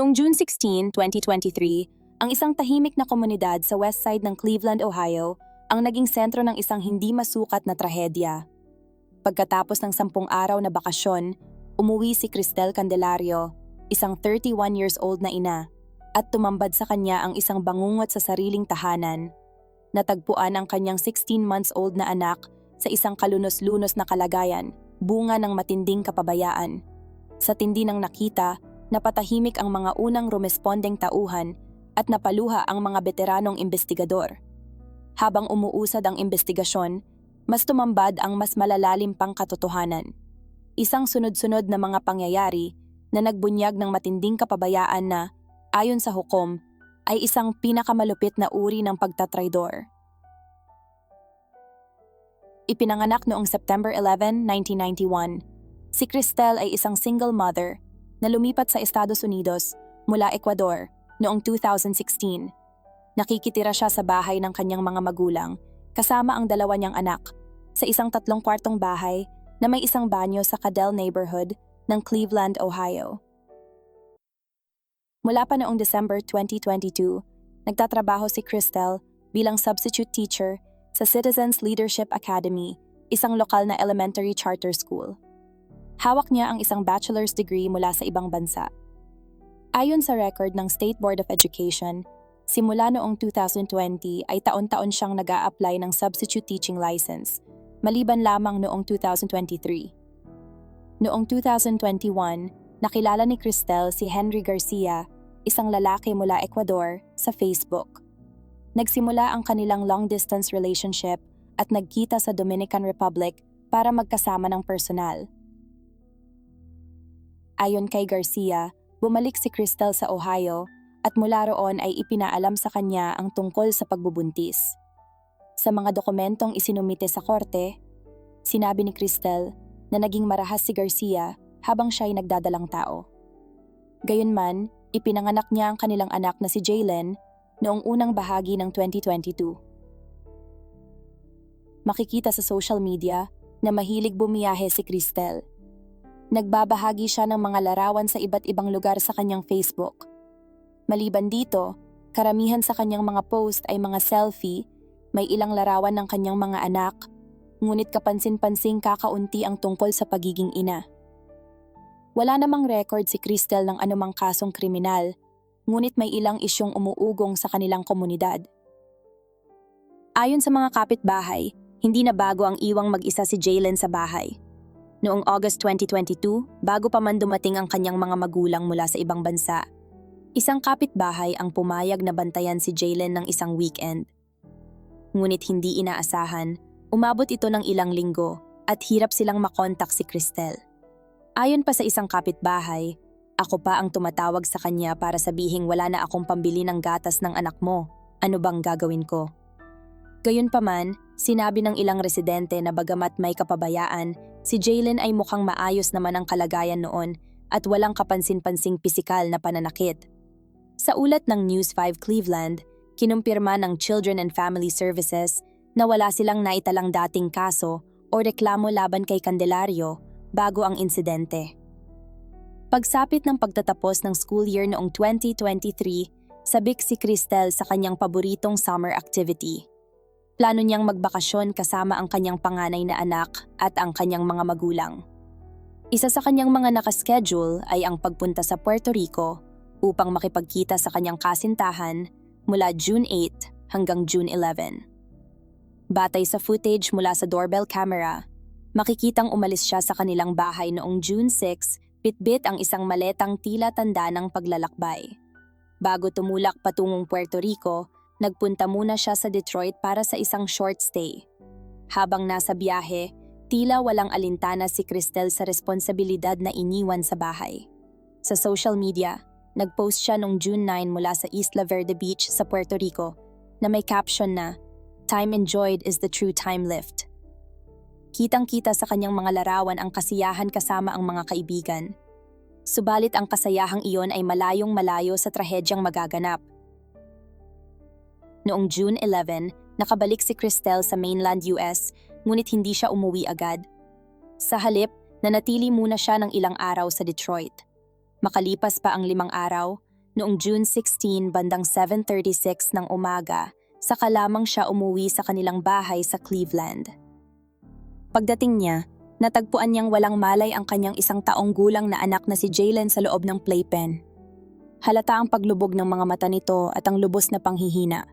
Noong June 16, 2023, ang isang tahimik na komunidad sa west side ng Cleveland, Ohio, ang naging sentro ng isang hindi masukat na trahedya. Pagkatapos ng sampung araw na bakasyon, umuwi si Cristel Candelario, isang 31 years old na ina, at tumambad sa kanya ang isang bangungot sa sariling tahanan. Natagpuan ang kanyang 16 months old na anak sa isang kalunos-lunos na kalagayan, bunga ng matinding kapabayaan. Sa tindi ng nakita, napatahimik ang mga unang rumespondeng tauhan at napaluha ang mga veteranong investigador. Habang umuusad ang investigasyon, mas tumambad ang mas malalalim pang katotohanan. Isang sunod-sunod na mga pangyayari na nagbunyag ng matinding kapabayaan na, ayon sa hukom, ay isang pinakamalupit na uri ng pagtatraidor. Ipinanganak noong September 11, 1991. Si Cristel ay isang single mother na lumipat sa Estados Unidos mula Ecuador noong 2016. Nakikitira siya sa bahay ng kanyang mga magulang kasama ang dalawa niyang anak sa isang tatlong kwartong bahay na may isang banyo sa Cadell neighborhood ng Cleveland, Ohio. Mula pa noong December 2022, nagtatrabaho si Cristel bilang substitute teacher sa Citizens Leadership Academy, isang lokal na elementary charter school. Hawak niya ang isang bachelor's degree mula sa ibang bansa. Ayon sa record ng State Board of Education, simula noong 2020 ay taon-taon siyang nag apply ng substitute teaching license, maliban lamang noong 2023. Noong 2021, nakilala ni Cristel si Henry Garcia, isang lalaki mula Ecuador, sa Facebook. Nagsimula ang kanilang long-distance relationship at nagkita sa Dominican Republic para magkasama ng personal. Ayon kay Garcia, bumalik si Cristel sa Ohio at mula roon ay ipinaalam sa kanya ang tungkol sa pagbubuntis. Sa mga dokumentong isinumite sa korte, sinabi ni Cristel na naging marahas si Garcia habang siya ay nagdadalang tao. Gayunman, ipinanganak niya ang kanilang anak na si Jalen noong unang bahagi ng 2022. Makikita sa social media na mahilig bumiyahe si Cristel. Nagbabahagi siya ng mga larawan sa iba't ibang lugar sa kanyang Facebook. Maliban dito, karamihan sa kanyang mga post ay mga selfie, may ilang larawan ng kanyang mga anak, ngunit kapansin-pansing kakaunti ang tungkol sa pagiging ina. Wala namang record si Cristel ng anumang kasong kriminal ngunit may ilang isyong umuugong sa kanilang komunidad. Ayon sa mga kapitbahay, hindi na bago ang iwang mag-isa si Jalen sa bahay. Noong August 2022, bago pa man dumating ang kanyang mga magulang mula sa ibang bansa, isang kapitbahay ang pumayag na bantayan si Jalen ng isang weekend. Ngunit hindi inaasahan, umabot ito ng ilang linggo at hirap silang makontak si Cristel. Ayon pa sa isang kapitbahay, ako pa ang tumatawag sa kanya para sabihing wala na akong pambili ng gatas ng anak mo. Ano bang gagawin ko? Gayunpaman, sinabi ng ilang residente na bagamat may kapabayaan, si Jalen ay mukhang maayos naman ang kalagayan noon at walang kapansin-pansing pisikal na pananakit. Sa ulat ng News 5 Cleveland, kinumpirma ng Children and Family Services na wala silang naitalang dating kaso o reklamo laban kay Candelario bago ang insidente. Pagsapit ng pagtatapos ng school year noong 2023, sabik si Cristel sa kanyang paboritong summer activity. Plano niyang magbakasyon kasama ang kanyang panganay na anak at ang kanyang mga magulang. Isa sa kanyang mga nakaschedule ay ang pagpunta sa Puerto Rico upang makipagkita sa kanyang kasintahan mula June 8 hanggang June 11. Batay sa footage mula sa doorbell camera, makikitang umalis siya sa kanilang bahay noong June 6 Bitbit ang isang maletang tila tanda ng paglalakbay. Bago tumulak patungong Puerto Rico, nagpunta muna siya sa Detroit para sa isang short stay. Habang nasa biyahe, tila walang alintana si Cristel sa responsibilidad na iniwan sa bahay. Sa social media, nagpost siya noong June 9 mula sa Isla Verde Beach sa Puerto Rico na may caption na, Time enjoyed is the true time lift. Kitang-kita sa kanyang mga larawan ang kasiyahan kasama ang mga kaibigan. Subalit ang kasayahang iyon ay malayong malayo sa trahedyang magaganap. Noong June 11, nakabalik si Cristel sa mainland US ngunit hindi siya umuwi agad. Sa halip, nanatili muna siya ng ilang araw sa Detroit. Makalipas pa ang limang araw, noong June 16 bandang 7.36 ng umaga, saka lamang siya umuwi sa kanilang bahay sa Cleveland. Pagdating niya, natagpuan niyang walang malay ang kanyang isang taong gulang na anak na si Jalen sa loob ng playpen. Halata ang paglubog ng mga mata nito at ang lubos na panghihina.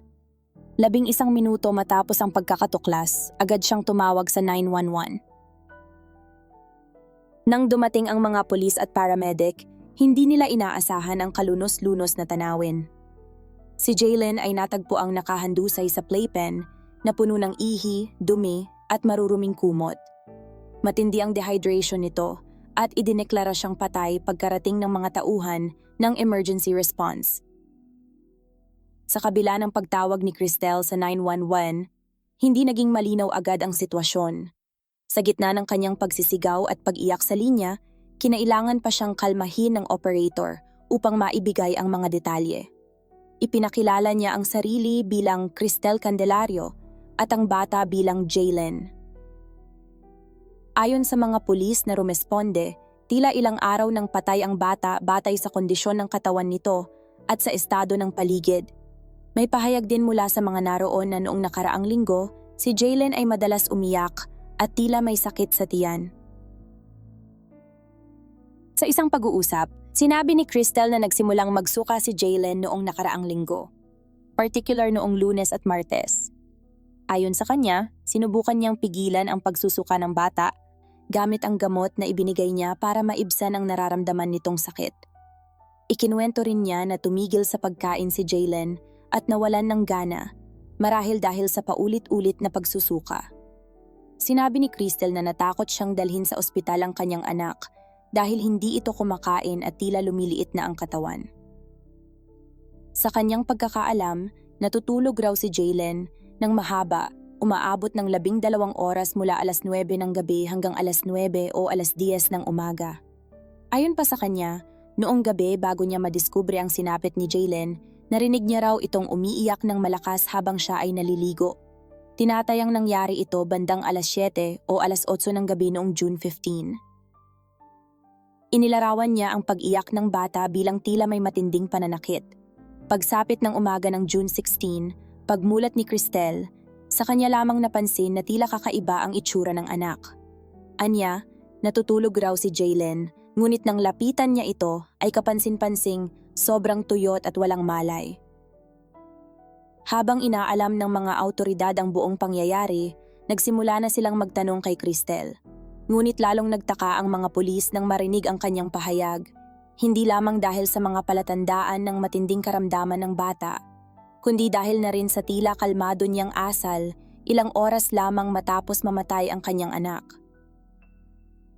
Labing isang minuto matapos ang pagkakatuklas, agad siyang tumawag sa 911. Nang dumating ang mga pulis at paramedic, hindi nila inaasahan ang kalunos-lunos na tanawin. Si Jalen ay natagpo ang nakahandusay sa playpen na puno ng ihi, dumi at maruruming kumot. Matindi ang dehydration nito at idineklara siyang patay pagkarating ng mga tauhan ng emergency response. Sa kabila ng pagtawag ni Cristel sa 911, hindi naging malinaw agad ang sitwasyon. Sa gitna ng kanyang pagsisigaw at pag-iyak sa linya, kinailangan pa siyang kalmahin ng operator upang maibigay ang mga detalye. Ipinakilala niya ang sarili bilang Cristel Candelario at ang bata bilang Jalen. Ayon sa mga pulis na rumesponde, tila ilang araw nang patay ang bata batay sa kondisyon ng katawan nito at sa estado ng paligid. May pahayag din mula sa mga naroon na noong nakaraang linggo, si Jalen ay madalas umiyak at tila may sakit sa tiyan. Sa isang pag-uusap, sinabi ni Crystal na nagsimulang magsuka si Jalen noong nakaraang linggo, particular noong lunes at martes. Ayon sa kanya, sinubukan niyang pigilan ang pagsusuka ng bata gamit ang gamot na ibinigay niya para maibsan ang nararamdaman nitong sakit. Ikinuwento rin niya na tumigil sa pagkain si Jalen at nawalan ng gana marahil dahil sa paulit-ulit na pagsusuka. Sinabi ni Crystal na natakot siyang dalhin sa ospital ang kanyang anak dahil hindi ito kumakain at tila lumiliit na ang katawan. Sa kanyang pagkakaalam, natutulog raw si Jalen ng mahaba, umaabot ng labing dalawang oras mula alas 9 ng gabi hanggang alas 9 o alas 10 ng umaga. Ayon pa sa kanya, noong gabi bago niya madiskubre ang sinapit ni Jalen, narinig niya raw itong umiiyak ng malakas habang siya ay naliligo. Tinatayang nangyari ito bandang alas 7 o alas 8 ng gabi noong June 15. Inilarawan niya ang pag-iyak ng bata bilang tila may matinding pananakit. Pagsapit ng umaga ng June 16, pagmulat ni Cristel, sa kanya lamang napansin na tila kakaiba ang itsura ng anak. Anya, natutulog raw si Jalen, ngunit nang lapitan niya ito ay kapansin-pansing sobrang tuyot at walang malay. Habang inaalam ng mga autoridad ang buong pangyayari, nagsimula na silang magtanong kay Cristel. Ngunit lalong nagtaka ang mga pulis nang marinig ang kanyang pahayag, hindi lamang dahil sa mga palatandaan ng matinding karamdaman ng bata, kundi dahil na rin sa tila kalmado niyang asal ilang oras lamang matapos mamatay ang kanyang anak.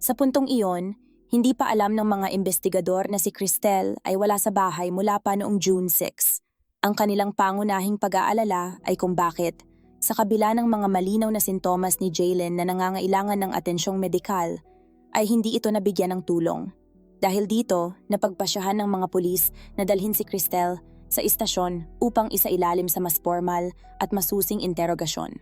Sa puntong iyon, hindi pa alam ng mga investigador na si Cristel ay wala sa bahay mula pa noong June 6 ang kanilang pangunahing pag-aalala ay kung bakit, sa kabila ng mga malinaw na sintomas ni Jalen na nangangailangan ng atensyong medikal, ay hindi ito nabigyan ng tulong. Dahil dito, napagpasyahan ng mga pulis na dalhin si Cristel sa istasyon upang isailalim sa mas formal at masusing interogasyon.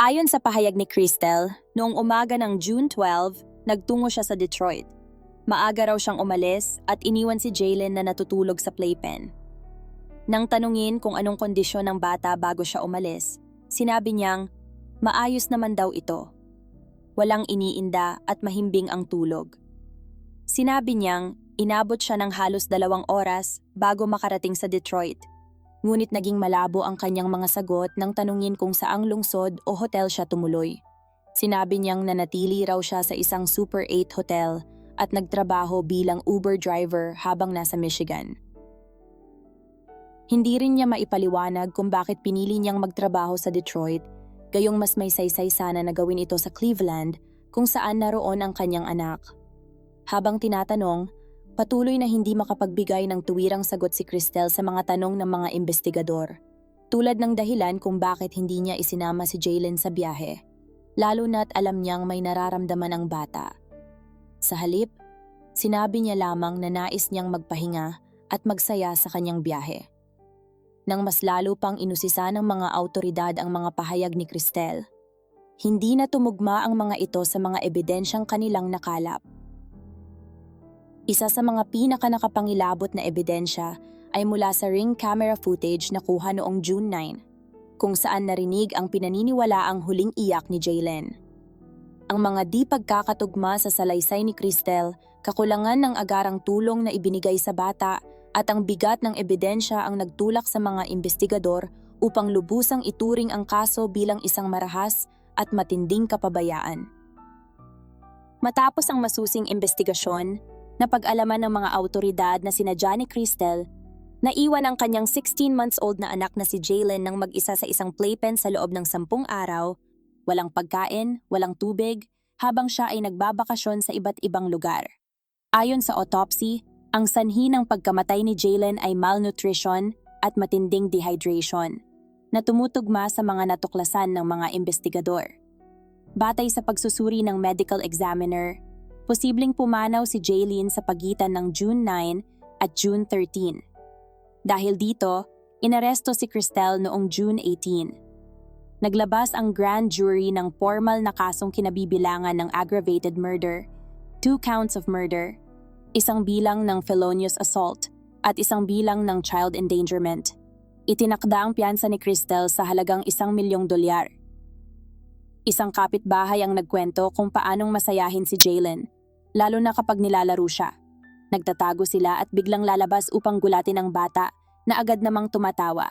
Ayon sa pahayag ni Cristel, noong umaga ng June 12, nagtungo siya sa Detroit Maaga raw siyang umalis at iniwan si Jalen na natutulog sa playpen. Nang tanungin kung anong kondisyon ng bata bago siya umalis, sinabi niyang maayos naman daw ito. Walang iniinda at mahimbing ang tulog. Sinabi niyang inabot siya ng halos dalawang oras bago makarating sa Detroit. Ngunit naging malabo ang kanyang mga sagot nang tanungin kung saang lungsod o hotel siya tumuloy. Sinabi niyang nanatili raw siya sa isang Super 8 hotel at nagtrabaho bilang Uber driver habang nasa Michigan. Hindi rin niya maipaliwanag kung bakit pinili niyang magtrabaho sa Detroit, gayong mas may saysay sana na gawin ito sa Cleveland kung saan naroon ang kanyang anak. Habang tinatanong, patuloy na hindi makapagbigay ng tuwirang sagot si Cristel sa mga tanong ng mga investigador, tulad ng dahilan kung bakit hindi niya isinama si Jalen sa biyahe, lalo na't alam niyang may nararamdaman ang bata. Sa halip, sinabi niya lamang na nais niyang magpahinga at magsaya sa kanyang biyahe. Nang mas lalo pang inusisa ng mga autoridad ang mga pahayag ni Cristel, hindi na tumugma ang mga ito sa mga ebidensyang kanilang nakalap. Isa sa mga pinaka nakapangilabot na ebidensya ay mula sa ring camera footage na kuha noong June 9, kung saan narinig ang pinaniniwalaang huling iyak ni Jaylen. Ang mga di pagkakatugma sa salaysay ni Cristel, kakulangan ng agarang tulong na ibinigay sa bata at ang bigat ng ebidensya ang nagtulak sa mga investigador upang lubusang ituring ang kaso bilang isang marahas at matinding kapabayaan. Matapos ang masusing investigasyon, napag-alaman ng mga autoridad na sina Johnny Cristel Naiwan ang kanyang 16 months old na anak na si Jalen nang mag-isa sa isang playpen sa loob ng sampung araw, walang pagkain, walang tubig, habang siya ay nagbabakasyon sa iba't ibang lugar. Ayon sa autopsy, ang sanhi ng pagkamatay ni Jalen ay malnutrition at matinding dehydration, na tumutugma sa mga natuklasan ng mga investigador. Batay sa pagsusuri ng medical examiner, posibleng pumanaw si Jaylene sa pagitan ng June 9 at June 13 dahil dito, inaresto si Cristel noong June 18. Naglabas ang grand jury ng formal na kasong kinabibilangan ng aggravated murder, two counts of murder, isang bilang ng felonious assault, at isang bilang ng child endangerment. Itinakda ang piyansa ni Cristel sa halagang isang milyong dolyar. Isang kapitbahay ang nagkwento kung paanong masayahin si Jalen, lalo na kapag nilalaro siya. Nagtatago sila at biglang lalabas upang gulatin ang bata na agad namang tumatawa.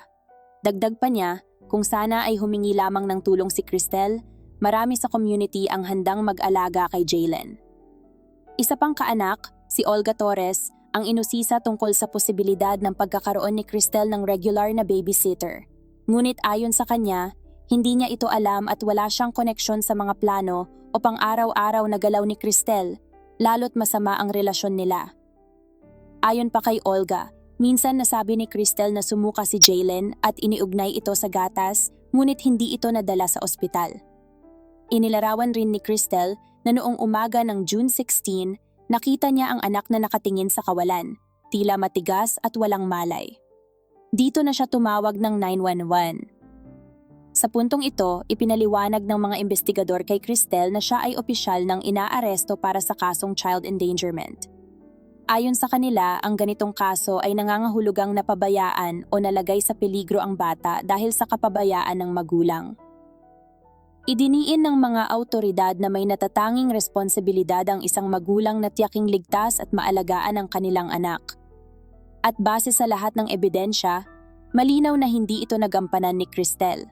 Dagdag pa niya, kung sana ay humingi lamang ng tulong si Cristel, marami sa community ang handang mag-alaga kay Jalen. Isa pang kaanak, si Olga Torres, ang inusisa tungkol sa posibilidad ng pagkakaroon ni Cristel ng regular na babysitter. Ngunit ayon sa kanya, hindi niya ito alam at wala siyang koneksyon sa mga plano o pang araw-araw na galaw ni Cristel, lalo't masama ang relasyon nila. Ayon pa kay Olga, minsan nasabi ni Cristel na sumuka si Jalen at iniugnay ito sa gatas, ngunit hindi ito nadala sa ospital. Inilarawan rin ni Cristel na noong umaga ng June 16, nakita niya ang anak na nakatingin sa kawalan, tila matigas at walang malay. Dito na siya tumawag ng 911. Sa puntong ito, ipinaliwanag ng mga investigador kay Cristel na siya ay opisyal ng inaaresto para sa kasong child endangerment. Ayon sa kanila, ang ganitong kaso ay nangangahulugang napabayaan o nalagay sa peligro ang bata dahil sa kapabayaan ng magulang. Idiniin ng mga autoridad na may natatanging responsibilidad ang isang magulang na tiyaking ligtas at maalagaan ang kanilang anak. At base sa lahat ng ebidensya, malinaw na hindi ito nagampanan ni Cristel.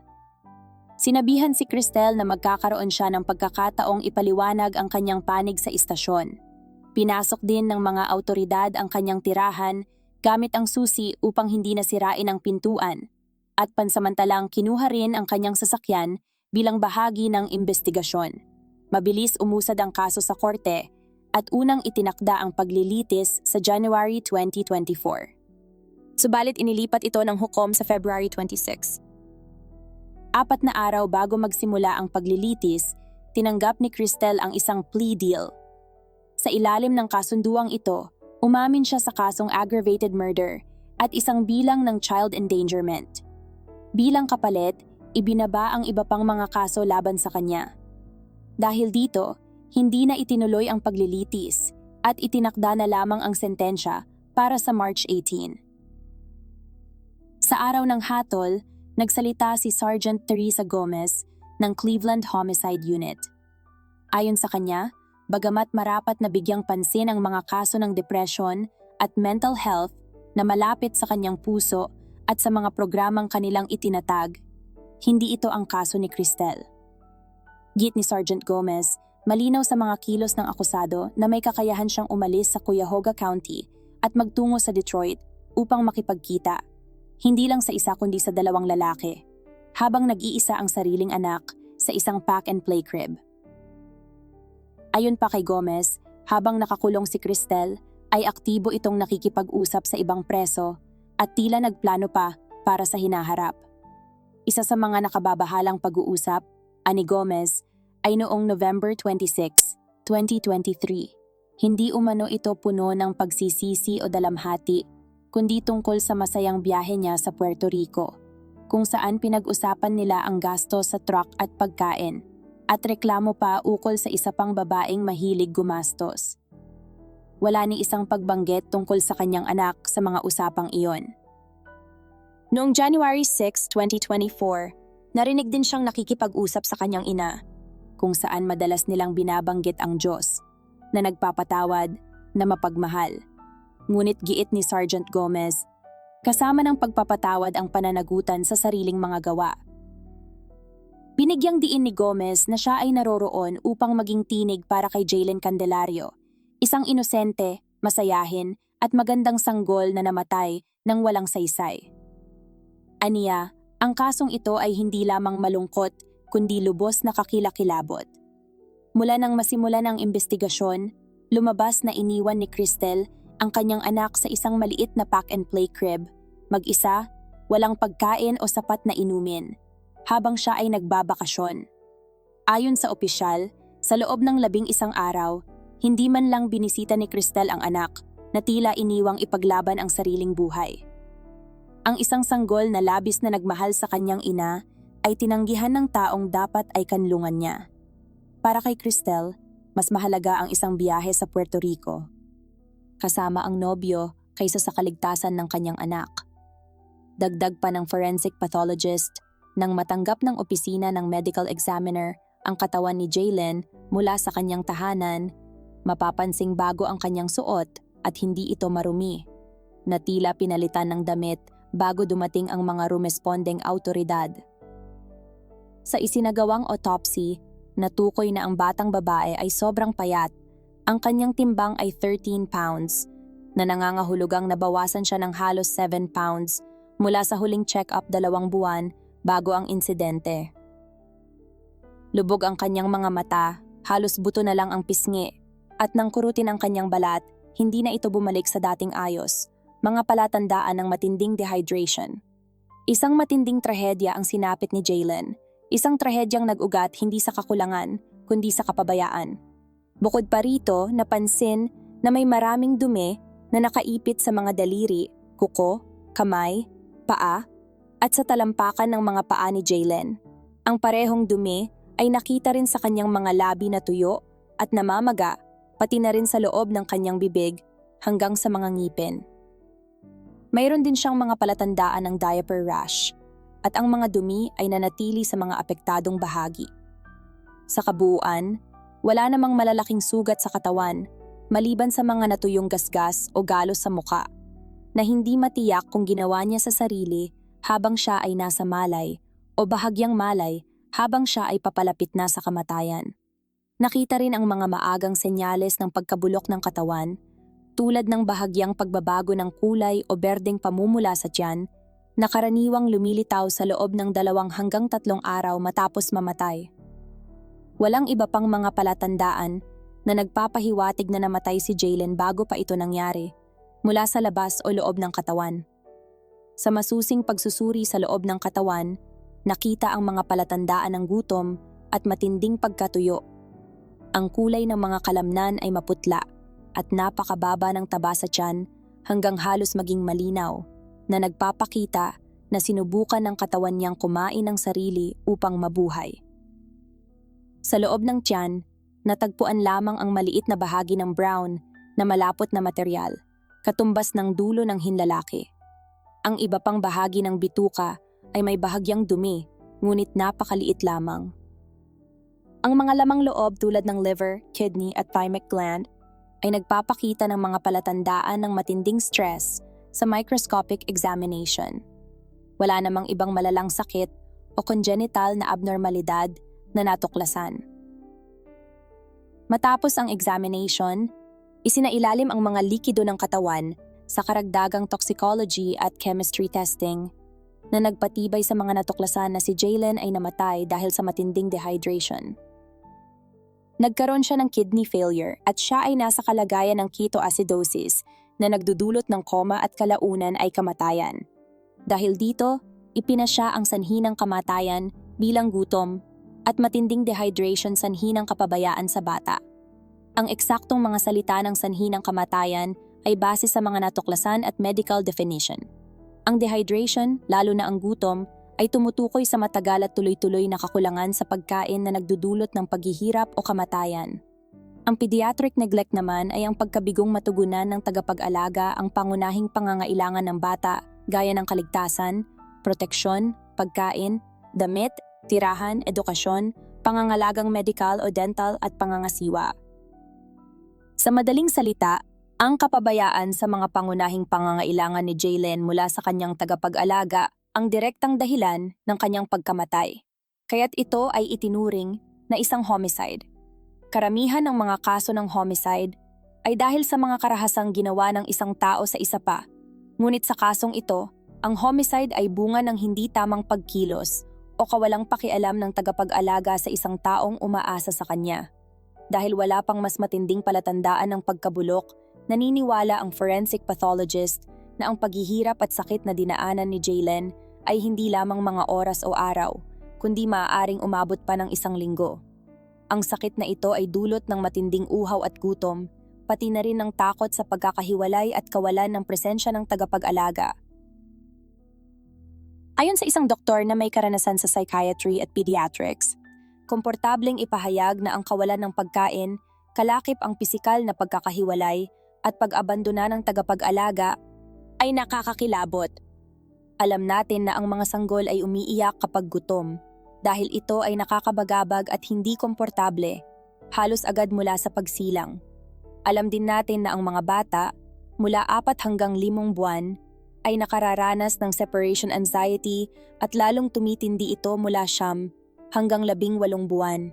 Sinabihan si Cristel na magkakaroon siya ng pagkakataong ipaliwanag ang kanyang panig sa istasyon. Pinasok din ng mga autoridad ang kanyang tirahan gamit ang susi upang hindi nasirain ang pintuan at pansamantalang kinuha rin ang kanyang sasakyan bilang bahagi ng investigasyon. Mabilis umusad ang kaso sa korte at unang itinakda ang paglilitis sa January 2024. Subalit inilipat ito ng hukom sa February 26. Apat na araw bago magsimula ang paglilitis, tinanggap ni Cristel ang isang plea deal sa ilalim ng kasunduang ito, umamin siya sa kasong aggravated murder at isang bilang ng child endangerment. Bilang kapalit, ibinaba ang iba pang mga kaso laban sa kanya. Dahil dito, hindi na itinuloy ang paglilitis at itinakda na lamang ang sentensya para sa March 18. Sa araw ng hatol, nagsalita si Sergeant Teresa Gomez ng Cleveland Homicide Unit. Ayon sa kanya, bagamat marapat na bigyang pansin ang mga kaso ng depression at mental health na malapit sa kanyang puso at sa mga programang kanilang itinatag, hindi ito ang kaso ni Cristel. Git ni Sergeant Gomez, malinaw sa mga kilos ng akusado na may kakayahan siyang umalis sa Cuyahoga County at magtungo sa Detroit upang makipagkita, hindi lang sa isa kundi sa dalawang lalaki, habang nag-iisa ang sariling anak sa isang pack-and-play crib. Ayon pa kay Gomez, habang nakakulong si Cristel, ay aktibo itong nakikipag-usap sa ibang preso at tila nagplano pa para sa hinaharap. Isa sa mga nakababahalang pag-uusap, ani Gomez, ay noong November 26, 2023. Hindi umano ito puno ng pagsisisi o dalamhati, kundi tungkol sa masayang biyahe niya sa Puerto Rico, kung saan pinag-usapan nila ang gasto sa truck at pagkain at reklamo pa ukol sa isa pang babaeng mahilig gumastos. wala ni isang pagbanggit tungkol sa kanyang anak sa mga usapang iyon. Noong January 6, 2024, narinig din siyang nakikipag-usap sa kanyang ina, kung saan madalas nilang binabanggit ang Diyos, na nagpapatawad, na mapagmahal. Ngunit giit ni Sergeant Gomez, kasama ng pagpapatawad ang pananagutan sa sariling mga gawa. Binigyang diin ni Gomez na siya ay naroroon upang maging tinig para kay Jalen Candelario, isang inosente, masayahin, at magandang sanggol na namatay nang walang saysay. Aniya, ang kasong ito ay hindi lamang malungkot, kundi lubos na kakilakilabot. Mula nang masimulan ang investigasyon, lumabas na iniwan ni Cristel ang kanyang anak sa isang maliit na pack-and-play crib, mag-isa, walang pagkain o sapat na inumin habang siya ay nagbabakasyon. Ayon sa opisyal, sa loob ng labing isang araw, hindi man lang binisita ni Cristel ang anak na tila iniwang ipaglaban ang sariling buhay. Ang isang sanggol na labis na nagmahal sa kanyang ina ay tinanggihan ng taong dapat ay kanlungan niya. Para kay Cristel, mas mahalaga ang isang biyahe sa Puerto Rico. Kasama ang nobyo kaysa sa kaligtasan ng kanyang anak. Dagdag pa ng forensic pathologist nang matanggap ng opisina ng medical examiner ang katawan ni Jalen mula sa kanyang tahanan, mapapansing bago ang kanyang suot at hindi ito marumi. Na tila pinalitan ng damit bago dumating ang mga rumesponding autoridad. Sa isinagawang autopsy, natukoy na ang batang babae ay sobrang payat. Ang kanyang timbang ay 13 pounds, na nangangahulugang nabawasan siya ng halos 7 pounds mula sa huling check-up dalawang buwan bago ang insidente. Lubog ang kanyang mga mata, halos buto na lang ang pisngi, at nang kurutin ang kanyang balat, hindi na ito bumalik sa dating ayos, mga palatandaan ng matinding dehydration. Isang matinding trahedya ang sinapit ni Jalen, isang trahedyang nag-ugat hindi sa kakulangan, kundi sa kapabayaan. Bukod pa rito, napansin na may maraming dumi na nakaipit sa mga daliri, kuko, kamay, paa, at sa talampakan ng mga paa ni Jalen. Ang parehong dumi ay nakita rin sa kanyang mga labi na tuyo at namamaga, pati na rin sa loob ng kanyang bibig hanggang sa mga ngipin. Mayroon din siyang mga palatandaan ng diaper rash at ang mga dumi ay nanatili sa mga apektadong bahagi. Sa kabuuan, wala namang malalaking sugat sa katawan maliban sa mga natuyong gasgas o galos sa muka na hindi matiyak kung ginawa niya sa sarili habang siya ay nasa malay o bahagyang malay habang siya ay papalapit na sa kamatayan. Nakita rin ang mga maagang senyales ng pagkabulok ng katawan tulad ng bahagyang pagbabago ng kulay o berdeng pamumula sa tiyan na karaniwang lumilitaw sa loob ng dalawang hanggang tatlong araw matapos mamatay. Walang iba pang mga palatandaan na nagpapahiwatig na namatay si Jalen bago pa ito nangyari mula sa labas o loob ng katawan. Sa masusing pagsusuri sa loob ng katawan, nakita ang mga palatandaan ng gutom at matinding pagkatuyo. Ang kulay ng mga kalamnan ay maputla at napakababa ng taba sa tiyan hanggang halos maging malinaw na nagpapakita na sinubukan ng katawan niyang kumain ng sarili upang mabuhay. Sa loob ng tiyan, natagpuan lamang ang maliit na bahagi ng brown na malapot na material, katumbas ng dulo ng hinlalaki. Ang iba pang bahagi ng bituka ay may bahagyang dumi, ngunit napakaliit lamang. Ang mga lamang loob tulad ng liver, kidney at thymic gland ay nagpapakita ng mga palatandaan ng matinding stress sa microscopic examination. Wala namang ibang malalang sakit o congenital na abnormalidad na natuklasan. Matapos ang examination, isinailalim ang mga likido ng katawan sa karagdagang toxicology at chemistry testing na nagpatibay sa mga natuklasan na si Jalen ay namatay dahil sa matinding dehydration. Nagkaroon siya ng kidney failure at siya ay nasa kalagayan ng ketoacidosis na nagdudulot ng koma at kalaunan ay kamatayan. Dahil dito, ipinasya ang sanhi ng kamatayan bilang gutom at matinding dehydration sanhi ng kapabayaan sa bata. Ang eksaktong mga salita ng sanhi ng kamatayan ay base sa mga natuklasan at medical definition. Ang dehydration, lalo na ang gutom, ay tumutukoy sa matagal at tuloy-tuloy na kakulangan sa pagkain na nagdudulot ng paghihirap o kamatayan. Ang pediatric neglect naman ay ang pagkabigong matugunan ng tagapag-alaga ang pangunahing pangangailangan ng bata gaya ng kaligtasan, proteksyon, pagkain, damit, tirahan, edukasyon, pangangalagang medical o dental at pangangasiwa. Sa madaling salita, ang kapabayaan sa mga pangunahing pangangailangan ni Jalen mula sa kanyang tagapag-alaga ang direktang dahilan ng kanyang pagkamatay. Kaya't ito ay itinuring na isang homicide. Karamihan ng mga kaso ng homicide ay dahil sa mga karahasang ginawa ng isang tao sa isa pa. Ngunit sa kasong ito, ang homicide ay bunga ng hindi tamang pagkilos o kawalang pakialam ng tagapag-alaga sa isang taong umaasa sa kanya. Dahil wala pang mas matinding palatandaan ng pagkabulok, naniniwala ang forensic pathologist na ang paghihirap at sakit na dinaanan ni Jalen ay hindi lamang mga oras o araw, kundi maaaring umabot pa ng isang linggo. Ang sakit na ito ay dulot ng matinding uhaw at gutom, pati na rin ng takot sa pagkakahiwalay at kawalan ng presensya ng tagapag-alaga. Ayon sa isang doktor na may karanasan sa psychiatry at pediatrics, komportableng ipahayag na ang kawalan ng pagkain, kalakip ang pisikal na pagkakahiwalay at pag-abandona ng tagapag-alaga ay nakakakilabot. Alam natin na ang mga sanggol ay umiiyak kapag gutom dahil ito ay nakakabagabag at hindi komportable, halos agad mula sa pagsilang. Alam din natin na ang mga bata, mula apat hanggang limong buwan, ay nakararanas ng separation anxiety at lalong tumitindi ito mula siyam hanggang labing walong buwan.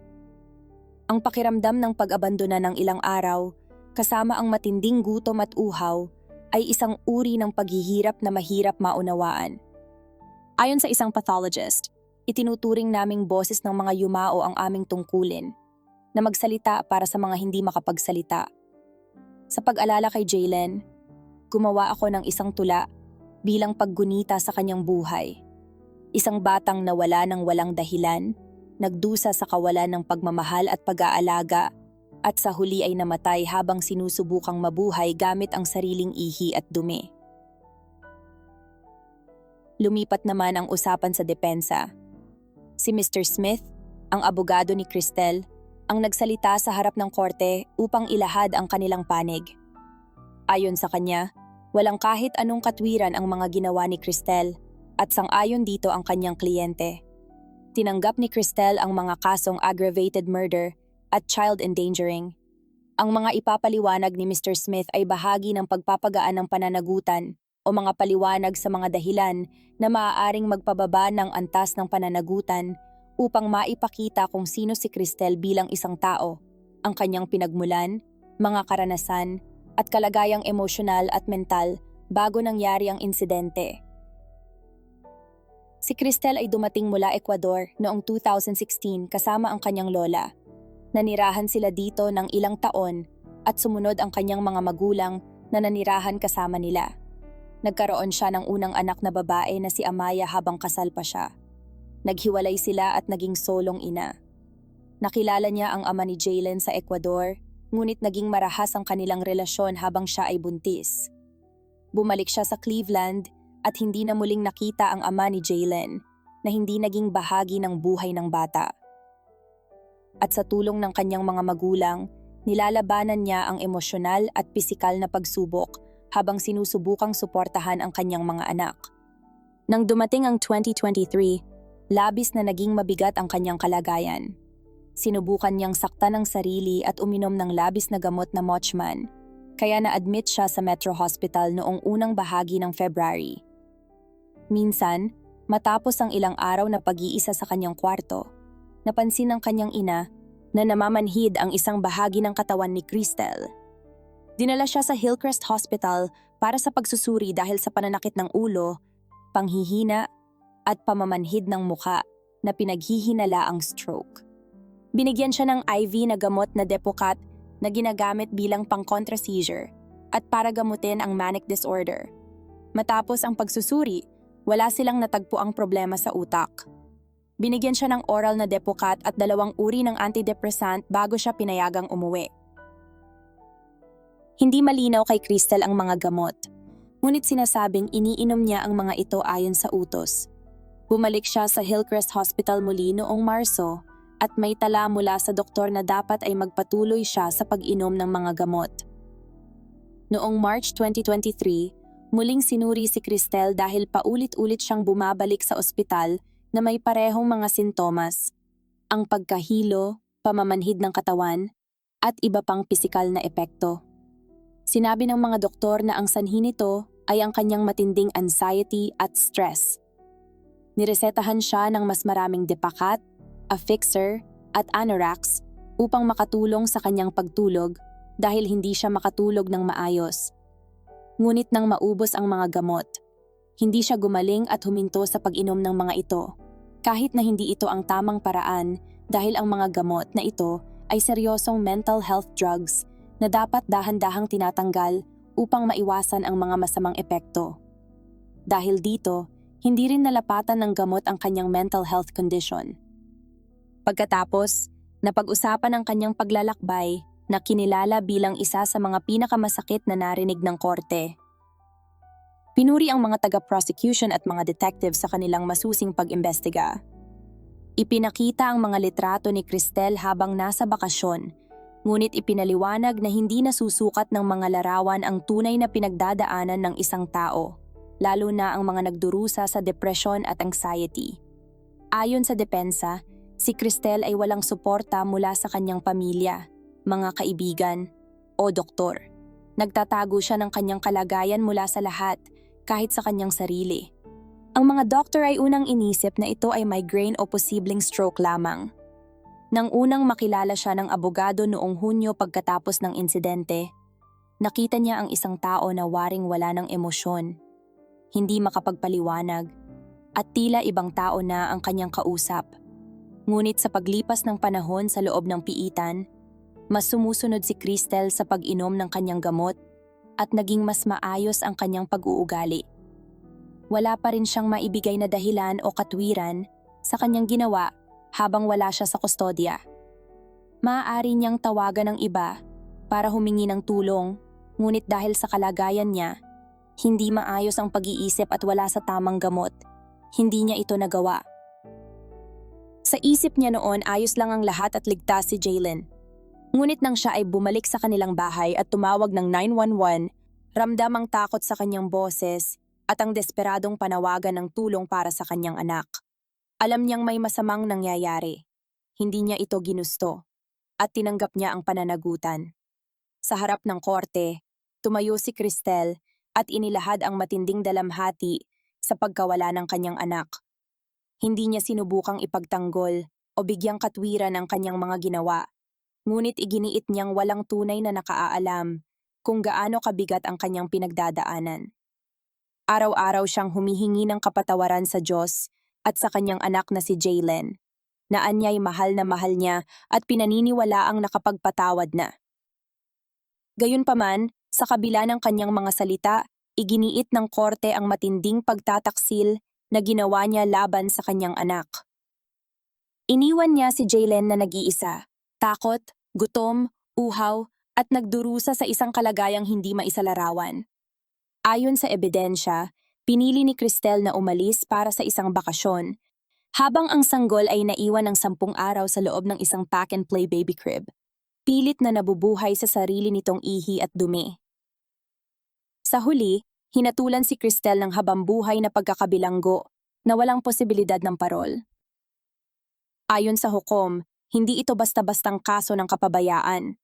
Ang pakiramdam ng pag-abandona ng ilang araw, kasama ang matinding gutom at uhaw, ay isang uri ng paghihirap na mahirap maunawaan. Ayon sa isang pathologist, itinuturing naming boses ng mga yumao ang aming tungkulin, na magsalita para sa mga hindi makapagsalita. Sa pag-alala kay Jalen, gumawa ako ng isang tula bilang paggunita sa kanyang buhay. Isang batang nawala ng walang dahilan, nagdusa sa kawalan ng pagmamahal at pag-aalaga, at sa huli ay namatay habang sinusubukang mabuhay gamit ang sariling ihi at dumi. Lumipat naman ang usapan sa depensa. Si Mr. Smith, ang abogado ni Cristel, ang nagsalita sa harap ng korte upang ilahad ang kanilang panig. Ayon sa kanya, walang kahit anong katwiran ang mga ginawa ni Cristel at sang-ayon dito ang kanyang kliyente. Tinanggap ni Cristel ang mga kasong aggravated murder at child endangering. Ang mga ipapaliwanag ni Mr. Smith ay bahagi ng pagpapagaan ng pananagutan o mga paliwanag sa mga dahilan na maaaring magpababa ng antas ng pananagutan upang maipakita kung sino si Cristel bilang isang tao, ang kanyang pinagmulan, mga karanasan, at kalagayang emosyonal at mental bago nangyari ang insidente. Si Cristel ay dumating mula Ecuador noong 2016 kasama ang kanyang lola. Nanirahan sila dito ng ilang taon at sumunod ang kanyang mga magulang na nanirahan kasama nila. Nagkaroon siya ng unang anak na babae na si Amaya habang kasal pa siya. Naghiwalay sila at naging solong ina. Nakilala niya ang ama ni Jalen sa Ecuador, ngunit naging marahas ang kanilang relasyon habang siya ay buntis. Bumalik siya sa Cleveland at hindi na muling nakita ang ama ni Jalen na hindi naging bahagi ng buhay ng bata at sa tulong ng kanyang mga magulang, nilalabanan niya ang emosyonal at pisikal na pagsubok habang sinusubukang suportahan ang kanyang mga anak. Nang dumating ang 2023, labis na naging mabigat ang kanyang kalagayan. Sinubukan niyang sakta ng sarili at uminom ng labis na gamot na Mochman, kaya na-admit siya sa Metro Hospital noong unang bahagi ng February. Minsan, matapos ang ilang araw na pag-iisa sa kanyang kwarto, napansin ng kanyang ina na namamanhid ang isang bahagi ng katawan ni Cristel. Dinala siya sa Hillcrest Hospital para sa pagsusuri dahil sa pananakit ng ulo, panghihina at pamamanhid ng muka na pinaghihinala ang stroke. Binigyan siya ng IV na gamot na Depocat na ginagamit bilang pang-contra-seizure at para gamutin ang manic disorder. Matapos ang pagsusuri, wala silang natagpo ang problema sa utak. Binigyan siya ng oral na Depocat at dalawang uri ng antidepressant bago siya pinayagang umuwi. Hindi malinaw kay Crystal ang mga gamot, ngunit sinasabing iniinom niya ang mga ito ayon sa utos. Bumalik siya sa Hillcrest Hospital muli noong Marso at may tala mula sa doktor na dapat ay magpatuloy siya sa pag-inom ng mga gamot. Noong March 2023, muling sinuri si Cristel dahil paulit-ulit siyang bumabalik sa ospital na may parehong mga sintomas. Ang pagkahilo, pamamanhid ng katawan, at iba pang pisikal na epekto. Sinabi ng mga doktor na ang sanhi nito ay ang kanyang matinding anxiety at stress. Niresetahan siya ng mas maraming depakat, affixer, at anorax upang makatulong sa kanyang pagtulog dahil hindi siya makatulog ng maayos. Ngunit nang maubos ang mga gamot, hindi siya gumaling at huminto sa pag-inom ng mga ito, kahit na hindi ito ang tamang paraan dahil ang mga gamot na ito ay seryosong mental health drugs na dapat dahan-dahang tinatanggal upang maiwasan ang mga masamang epekto. Dahil dito, hindi rin nalapatan ng gamot ang kanyang mental health condition. Pagkatapos, napag-usapan ang kanyang paglalakbay na kinilala bilang isa sa mga pinakamasakit na narinig ng korte. Pinuri ang mga taga-prosecution at mga detective sa kanilang masusing pag-imbestiga. Ipinakita ang mga litrato ni Cristel habang nasa bakasyon, ngunit ipinaliwanag na hindi nasusukat ng mga larawan ang tunay na pinagdadaanan ng isang tao, lalo na ang mga nagdurusa sa depresyon at anxiety. Ayon sa depensa, si Cristel ay walang suporta mula sa kanyang pamilya, mga kaibigan, o doktor. Nagtatago siya ng kanyang kalagayan mula sa lahat, kahit sa kanyang sarili. Ang mga doktor ay unang inisip na ito ay migraine o posibleng stroke lamang. Nang unang makilala siya ng abogado noong Hunyo pagkatapos ng insidente, nakita niya ang isang tao na waring wala ng emosyon, hindi makapagpaliwanag, at tila ibang tao na ang kanyang kausap. Ngunit sa paglipas ng panahon sa loob ng piitan, mas sumusunod si Cristel sa pag-inom ng kanyang gamot at naging mas maayos ang kanyang pag-uugali wala pa rin siyang maibigay na dahilan o katwiran sa kanyang ginawa habang wala siya sa kustodya. Maaari niyang tawagan ng iba para humingi ng tulong, ngunit dahil sa kalagayan niya, hindi maayos ang pag-iisip at wala sa tamang gamot. Hindi niya ito nagawa. Sa isip niya noon ayos lang ang lahat at ligtas si Jalen. Ngunit nang siya ay bumalik sa kanilang bahay at tumawag ng 911, ramdam ang takot sa kanyang boses at ang desperadong panawagan ng tulong para sa kanyang anak. Alam niyang may masamang nangyayari. Hindi niya ito ginusto at tinanggap niya ang pananagutan. Sa harap ng korte, tumayo si Cristel at inilahad ang matinding dalamhati sa pagkawala ng kanyang anak. Hindi niya sinubukang ipagtanggol o bigyang katwiran ang kanyang mga ginawa, ngunit iginiit niyang walang tunay na nakaaalam kung gaano kabigat ang kanyang pinagdadaanan. Araw-araw siyang humihingi ng kapatawaran sa Diyos at sa kanyang anak na si Jalen, na anya'y mahal na mahal niya at pinaniniwala ang nakapagpatawad na. Gayunpaman, sa kabila ng kanyang mga salita, iginiit ng korte ang matinding pagtataksil na ginawa niya laban sa kanyang anak. Iniwan niya si Jalen na nag-iisa, takot, gutom, uhaw, at nagdurusa sa isang kalagayang hindi maisalarawan. Ayon sa ebidensya, pinili ni Cristel na umalis para sa isang bakasyon, habang ang sanggol ay naiwan ng sampung araw sa loob ng isang pack-and-play baby crib. Pilit na nabubuhay sa sarili nitong ihi at dumi. Sa huli, hinatulan si Cristel ng habambuhay na pagkakabilanggo na walang posibilidad ng parol. Ayon sa hukom, hindi ito basta-bastang kaso ng kapabayaan.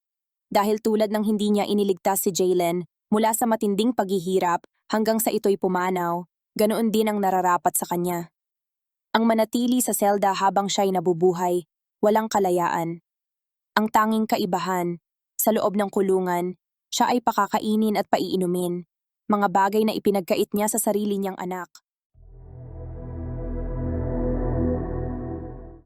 Dahil tulad ng hindi niya iniligtas si Jalen, Mula sa matinding paghihirap hanggang sa ito'y pumanaw, ganoon din ang nararapat sa kanya. Ang manatili sa selda habang siya'y nabubuhay, walang kalayaan. Ang tanging kaibahan, sa loob ng kulungan, siya ay pakakainin at paiinumin, mga bagay na ipinagkait niya sa sarili niyang anak.